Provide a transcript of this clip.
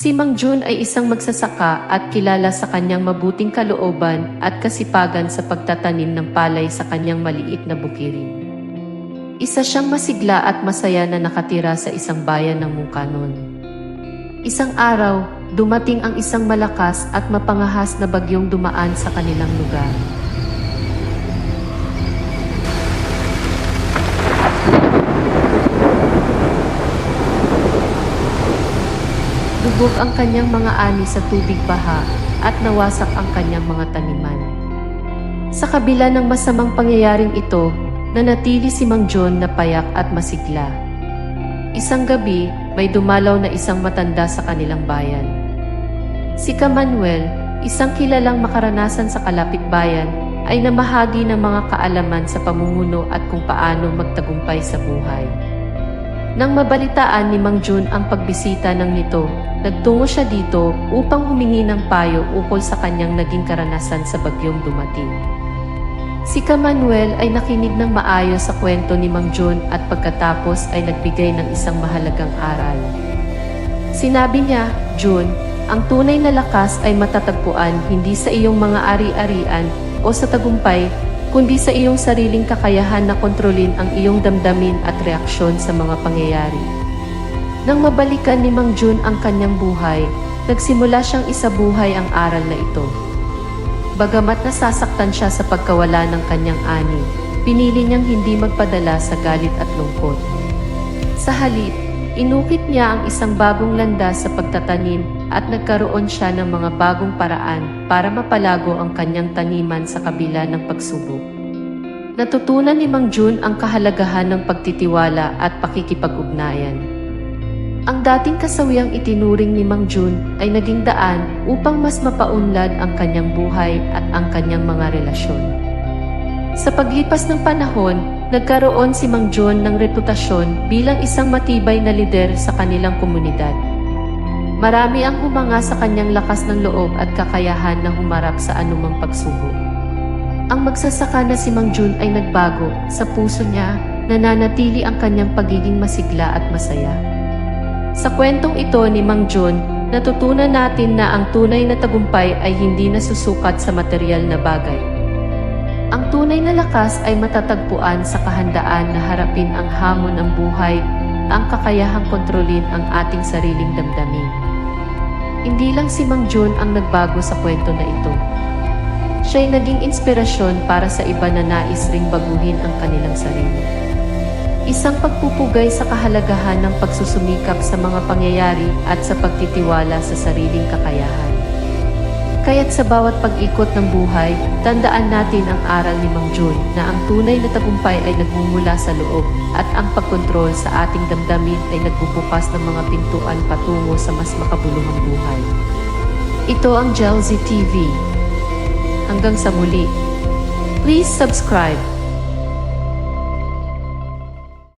Si Mang Jun ay isang magsasaka at kilala sa kanyang mabuting kalooban at kasipagan sa pagtatanim ng palay sa kanyang maliit na bukirin. Isa siyang masigla at masaya na nakatira sa isang bayan ng Mungkanon. Isang araw, dumating ang isang malakas at mapangahas na bagyong dumaan sa kanilang lugar. Lubog ang kanyang mga ani sa tubig baha at nawasak ang kanyang mga taniman. Sa kabila ng masamang pangyayaring ito, nanatili si Mang John na payak at masigla. Isang gabi, may dumalaw na isang matanda sa kanilang bayan. Si Manuel, isang kilalang makaranasan sa kalapit bayan, ay namahagi ng mga kaalaman sa pamumuno at kung paano magtagumpay sa buhay. Nang mabalitaan ni Mang Jun ang pagbisita ng nito, nagtungo siya dito upang humingi ng payo ukol sa kanyang naging karanasan sa bagyong dumating. Si Manuel ay nakinig ng maayos sa kwento ni Mang Jun at pagkatapos ay nagbigay ng isang mahalagang aral. Sinabi niya, Jun, ang tunay na lakas ay matatagpuan hindi sa iyong mga ari-arian o sa tagumpay, kundi sa iyong sariling kakayahan na kontrolin ang iyong damdamin at reaksyon sa mga pangyayari. Nang mabalikan ni Mang Jun ang kanyang buhay, nagsimula siyang isabuhay ang aral na ito. Bagamat nasasaktan siya sa pagkawala ng kanyang ani, pinili niyang hindi magpadala sa galit at lungkot. Sa halip, inukit niya ang isang bagong landas sa pagtatanim at nagkaroon siya ng mga bagong paraan para mapalago ang kanyang taniman sa kabila ng pagsubok. Natutunan ni Mang Jun ang kahalagahan ng pagtitiwala at pakikipag-ugnayan. Ang dating kasawiang itinuring ni Mang Jun ay naging daan upang mas mapaunlad ang kanyang buhay at ang kanyang mga relasyon. Sa paglipas ng panahon, nagkaroon si Mang Jun ng reputasyon bilang isang matibay na lider sa kanilang komunidad. Marami ang humanga sa kanyang lakas ng loob at kakayahan na humarap sa anumang pagsubok. Ang magsasaka na si Mang Jun ay nagbago, sa puso niya, nananatili ang kanyang pagiging masigla at masaya. Sa kwentong ito ni Mang Jun, natutunan natin na ang tunay na tagumpay ay hindi nasusukat sa material na bagay. Ang tunay na lakas ay matatagpuan sa kahandaan na harapin ang hamon ng buhay, ang kakayahang kontrolin ang ating sariling damdamin. Hindi lang si Mang Jun ang nagbago sa kwento na ito. Siya'y naging inspirasyon para sa iba na nais ring baguhin ang kanilang sarili. Isang pagpupugay sa kahalagahan ng pagsusumikap sa mga pangyayari at sa pagtitiwala sa sariling kakayahan. Kaya't sa bawat pag-ikot ng buhay, tandaan natin ang aral ni Mang Jun na ang tunay na tagumpay ay nagmumula sa loob at ang pagkontrol sa ating damdamin ay nagbubukas ng mga pintuan patungo sa mas makabuluhang buhay. Ito ang Gelzy TV. Hanggang sa muli. Please subscribe